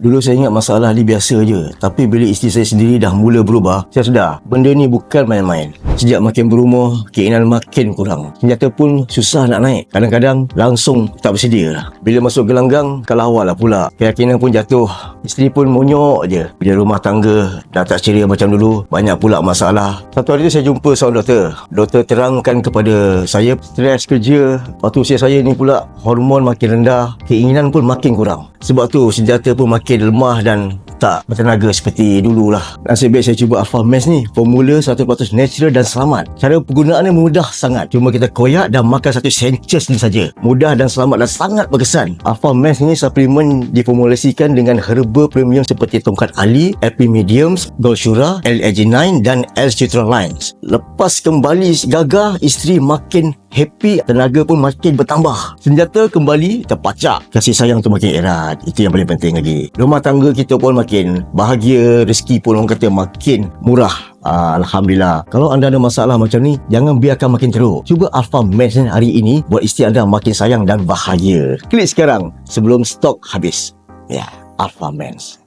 Dulu saya ingat masalah ni biasa je. Tapi bila isteri saya sendiri dah mula berubah, saya sedar benda ni bukan main-main. Sejak makin berumur, keinginan makin kurang. Senjata pun susah nak naik. Kadang-kadang langsung tak bersedia lah. Bila masuk gelanggang, kalah awal lah pula. Keyakinan pun jatuh. Isteri pun monyok je. Bila rumah tangga dah tak ceria macam dulu, banyak pula masalah. Satu hari tu saya jumpa seorang doktor. Doktor terangkan kepada saya stres kerja. Waktu usia saya ni pula hormon makin rendah, keinginan pun makin kurang. Sebab tu senjata pun makin lemah dan tak bertenaga seperti dulu lah. Nasib baik saya cuba Alpha Mens ni. Formula 100% natural dan selamat. Cara penggunaannya mudah sangat. Cuma kita koyak dan makan satu sandwich ni saja. Mudah dan selamat dan sangat berkesan. Alpha Mens ni suplemen diformulasikan dengan herba premium seperti tongkat ali, epimediums, golshura, L-arginine dan L-citrulines. Lepas kembali gagah, isteri makin happy, tenaga pun makin bertambah. Senjata kembali terpacak. Kasih sayang tu makin erat. Itu yang paling penting lagi. Rumah tangga kita pun makin bahagia, rezeki pun orang kata makin murah. Ah, Alhamdulillah. Kalau anda ada masalah macam ni, jangan biarkan makin teruk. Cuba Alpha ni hari ini buat isteri anda makin sayang dan bahagia. Klik sekarang sebelum stok habis. Ya, Alpha Meds.